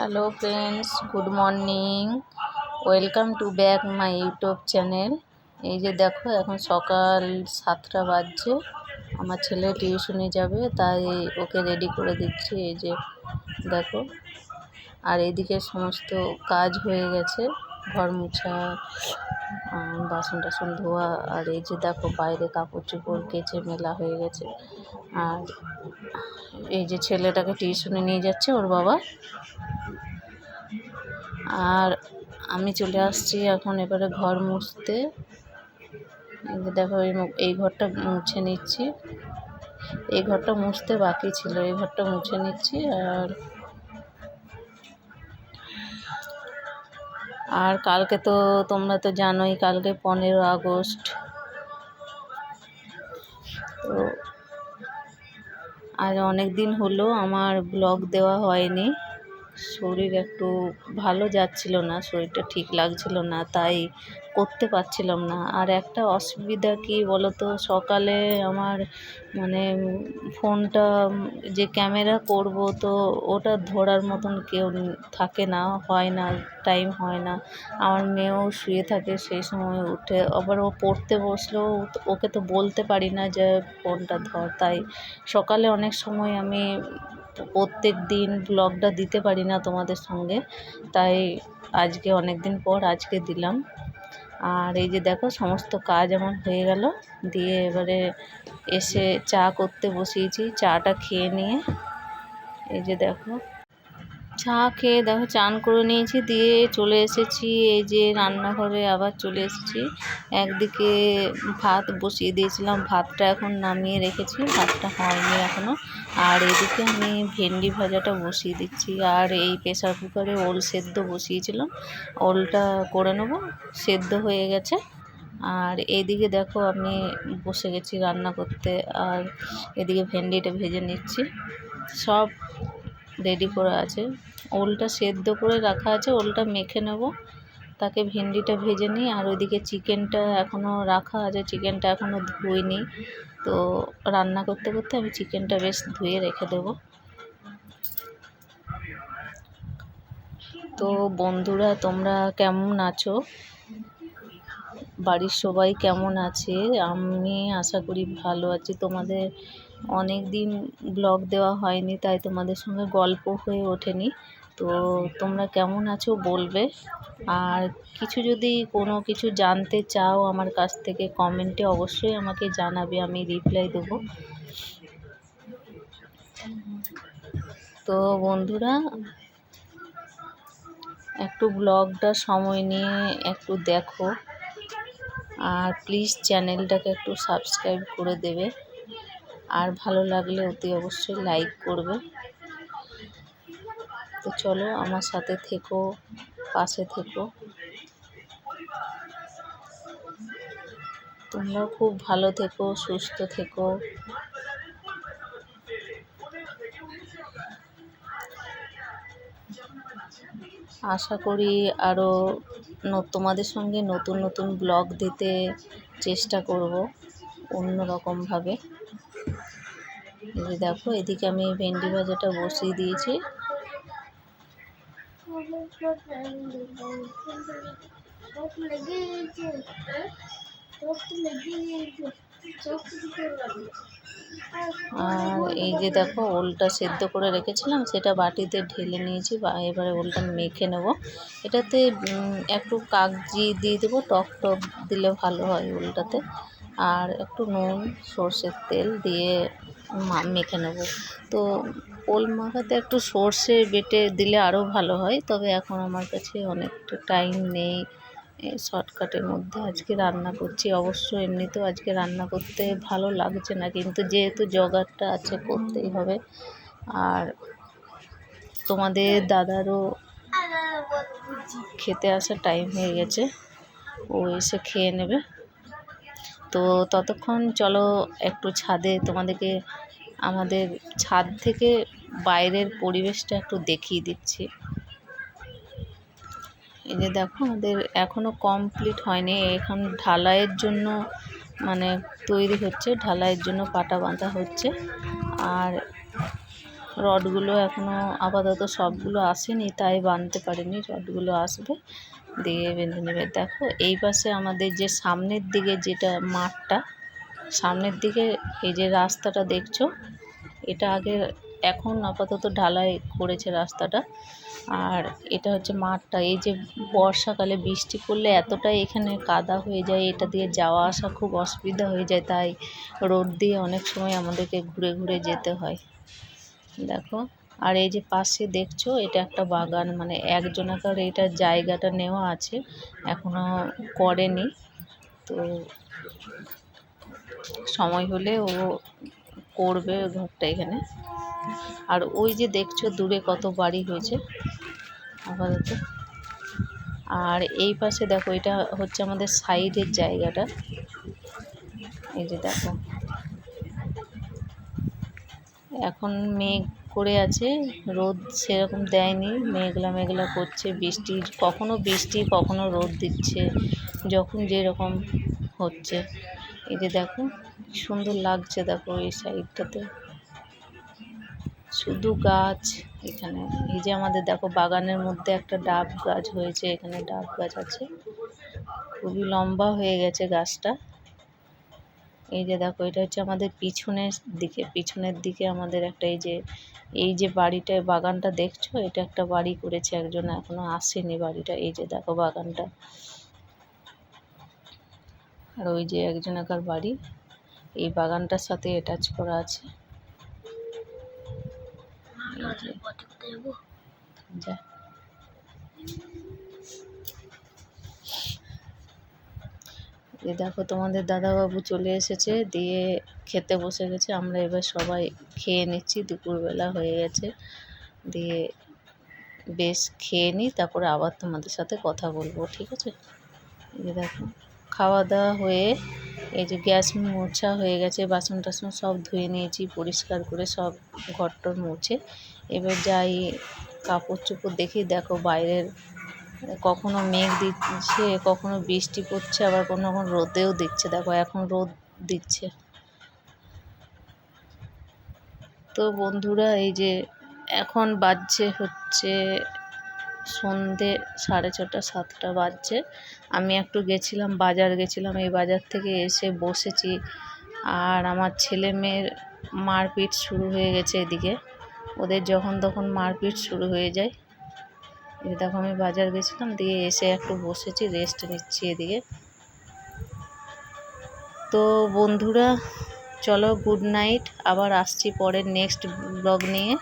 Hello friends good morning welcome to back my YouTube channel এই যে দেখো, এখন সকাল সাতটা বাজছে। আমার ছেলে টিউশনে যাবে, তাই ওকে রেডি করে দিচ্ছি। এই যে দেখো, আর এদিকে সমস্ত কাজ হয়ে গেছে। ঘর মোছা বাসন টাসন ধোয়া, আর এই যে দেখো বাইরে কাপড় চোপড় কেচে মেলা হয়ে গেছে। আর এই যে ছেলেটাকে টিউশনে নিয়ে যাচ্ছে ওর বাবা। আর আমি চলে আসছি এখন এবারে ঘর মুছতে। দেখো এই ঘরটা মুছে নিচ্ছি। এই ঘরটা মুছতে বাকি ছিল, এই ঘরটা মুছে নিচ্ছি। আর আর কালকে তো তোমরা তো জানোই, কালকে পনেরো আগস্ট। তো আর অনেক দিন হলো আমার ব্লগ দেওয়া হয়নি। শরীর একটু ভালো যাচ্ছিল না, শরীরটা ঠিক লাগছিল না, তাই করতে পারছিলাম না। আর একটা অসুবিধা কি বলো তো সকালে আমার মানে ফোনটা যে ক্যামেরা করব তো ওটা ধরার মতন কেউ থাকে না, হয় না টাইম হয় না। আমার মেয়েও শুয়ে থাকে সেই সময় উঠে, আবার ও পড়তে বসলেও ওকে তো বলতে পারি না যে ফোনটা ধর, তাই সকালে অনেক সময় আমি প্রত্যেক দিন ব্লগটা দিতে পারি না তোমাদের সঙ্গে। তাই আজকে অনেক দিন পর আজকে দিলাম। আর এই যে দেখো, সমস্ত কাজ আমার হয়ে গেল। দিয়ে এবারে এসে চা করতে বসিয়েছি। চাটা খেয়ে নিয়ে। এই যে দেখো চা খেয়ে দেখো চান করে নিয়েছি, দিয়ে চলে এসেছি। এই যে রান্নাঘরে আবার চলে এসেছি। একদিকে ভাত বসিয়ে দিয়েছিলাম, ভাতটা এখন নামিয়ে রেখেছি, ভাতটা হয়নি এখনও আর এদিকে আমি ভেন্ডি ভাজাটা বসিয়ে দিচ্ছি। আর এই প্রেসার কুকারে ওল সেদ্ধ বসিয়েছিলাম। ওলটা করে নেব, সেদ্ধ হয়ে গেছে। আর এদিকে দেখো আমি বসে গেছি রান্না করতে। আর এদিকে ভেন্ডিটা ভেজে নিচ্ছি। সব রেডি করা আছে। ওলটা সেদ্ধ করে রাখা আছে, ওলটা মেখে নেব। তাকে ভেন্ডিটা ভেজে নিই, আর ওইদিকে চিকেনটা এখনও রাখা আছে, চিকেনটা এখনও ধুইনি। তো রান্না করতে করতে আমি চিকেনটা বেশ ধুয়ে রেখে দেবো। তো বন্ধুরা, তোমরা কেমন আছো? বাড়ির সবাই কেমন আছে? আমি আশা করি ভালো আছি। তোমাদের অনেক দিন ব্লগ দেওয়া হয়নি, তাই তোমাদের সঙ্গে গল্প হয়ে ওঠেনি। তো তোমরা কেমন আছো বলবে। আর কিছু যদি কোনো কিছু জানতে চাও আমার কাছ থেকে, কমেন্টে অবশ্যই আমাকে জানাবে, আমি রিপ্লাই দেবো। তো বন্ধুরা, একটু ব্লগটা সময় নিয়ে একটু দেখো। আর প্লিজ চ্যানেলটাকে একটু সাবস্ক্রাইব করে দেবে। আর ভালো লাগলে অতি অবশ্যই লাইক করবে। তো চলো আমার সাথে থেকো, পাশে থেকো। তোমরাও খুব ভালো থেকো, সুস্থ থেকো। আশা করি আরও তোমাদের সঙ্গে নতুন নতুন ব্লগ দিতে চেষ্টা করব অন্য রকমভাবে এই দেখো, এদিকে আমি ভেন্ডি ভাজাটা বসিয়ে দিয়েছি। আর এই যে দেখো ওলটা সেদ্ধ করে রেখেছিলাম, সেটা বাটিতে ঢেলে নিয়েছি। বা এবারে ওলটা মেখে নেব। এটাতে একটু কাগজি দিয়ে দেবো, টক টক দিলে ভালো হয় ওলটাতে। আর একটু নুন, সর্ষের তেল দিয়ে মেখে নেব। তো ওল মাখাতে একটু সর্ষে বেটে দিলে আরও ভালো হয়, তবে এখন আমার কাছে অনেকটা টাইম নেই শর্টকাটের মধ্যে। আজকে রান্না করছি, অবশ্য এমনিতেও আজকে রান্না করতে ভালো লাগছে না, কিন্তু যেহেতু জোগাড়টা আছে করতেই হবে। আর তোমাদের দাদারও খেতে আসার টাইম হয়ে গেছে, ও এসে খেয়ে নেবে। তো ততক্ষণ চলো একটু ছাদে তোমাদেরকে আমাদের ছাদ থেকে বাইরের পরিবেশটা একটু দেখিয়ে দিচ্ছি। এই যে দেখো আমাদের এখনও কমপ্লিট হয়নি। এখন ঢালাইয়ের জন্য মানে তৈরি হচ্ছে, ঢালাইয়ের জন্য পাটা বাঁধা হচ্ছে। আর রডগুলো এখনও আপাতত সবগুলো আসেনি, তাই বাঁধতে পারিনি, রডগুলো আসবে। দিয়ে বেঁধে নেবে। দেখো, এই পাশে আমাদের যে সামনের দিকে যেটা মাঠটা, সামনের দিকে এই যে রাস্তাটা দেখছ, এটা আগে এখন আপাতত ঢালাই করেছে রাস্তাটা। আর এটা হচ্ছে মাঠটা। এই যে বর্ষাকালে বৃষ্টি পড়লে এতটাই এখানে কাদা হয়ে যায়, এটা দিয়ে যাওয়া আসা খুব অসুবিধা হয়ে যায়, তাই রোড দিয়ে অনেক সময় আমাদেরকে ঘুরে ঘুরে যেতে হয়। দেখো আর এই যে পাশে দেখছ, এটা একটা বাগান মানে একজনাকার এটা জায়গাটা নেওয়া আছে, এখনও করেনি। তো সময় হলে ও করবে ঘরটা এখানে। আর ওই যে দেখছ, দূরে কত বাড়ি হয়েছে, আপাতত। আর এই পাশে দেখো, এটা হচ্ছে আমাদের সাইডের জায়গাটা। এই যে দেখো। এখন মেঘ করে আছে। রোদ সেরকম দেয়নি। মেঘলা মেঘলা করছে, বৃষ্টি, কখনো বৃষ্টি, কখনো রোদ দিচ্ছে, যখন যেরকম হচ্ছে। এই যে দেখো সুন্দর লাগছে দেখো এই সাইডটাতে। শুধু গাছ এখানে। এই যে আমাদের দেখো বাগানের মধ্যে একটা ডাব গাছ হয়েছে, এখানে ডাব গাছ আছে। খুবই লম্বা হয়ে গেছে গাছটা। এই যে দেখো এটা হচ্ছে আমাদের পিছনের দিকে পিছনের দিকে আমাদের একটা এই যে এই যে বাড়িটা বাগানটা দেখছ? এটা একটা বাড়ি করেছে একজন এখনও আসেনি বাড়িটা। এই যে দেখো বাগানটা। আর ওই যে একজনাকার বাড়ি। এই বাগানটার সাথে অ্যাটাচ করা আছে। যে, যা দেখো তোমাদের দাদাবাবু চলে এসেছে, দিয়ে খেতে বসে গেছে। আমরা এবার সবাই খেয়ে নিচ্ছি, দুপুরবেলা হয়ে গেছে। দিয়ে বেশ খেয়ে নিই, তারপরে আবার তোমাদের সাথে কথা বলব, ঠিক আছে? এই দেখো, খাওয়া দাওয়া হয়ে এই যে গ্যাস মোছা হয়ে গেছে, বাসন টাসন সব ধুয়ে নিয়েছি, পরিষ্কার করে সব ঘরটর মুছে। এবার যাই কাপড় চোপড় দেখি, দেখো বাইরের কখনো মেঘ দিচ্ছে, কখনো বৃষ্টি পড়ছে, আবার কোনো কখন রোদেও দিচ্ছে। দেখো, এখন রোদ দিচ্ছে। তো বন্ধুরা, এই যে এখন বাজছে হচ্ছে সন্ধে সাড়ে ছটা, সাতটা বাজছে। আমি একটু গেছিলাম বাজার, গেছিলাম এই বাজার থেকে এসে বসেছি। আর আমার ছেলে মেয়ের মারপিট শুরু হয়ে গেছে এদিকে। ওদের যখন তখন মারপিট শুরু হয়ে যায়। দেখো আমি বাজার গেছিলাম, দিয়ে এসে একটু বসেছি রেস্ট নিচ্ছি এদিকে। তো বন্ধুরা, চলো গুড নাইট আবার আসছি পরের নেক্সট ব্লগ নিয়ে।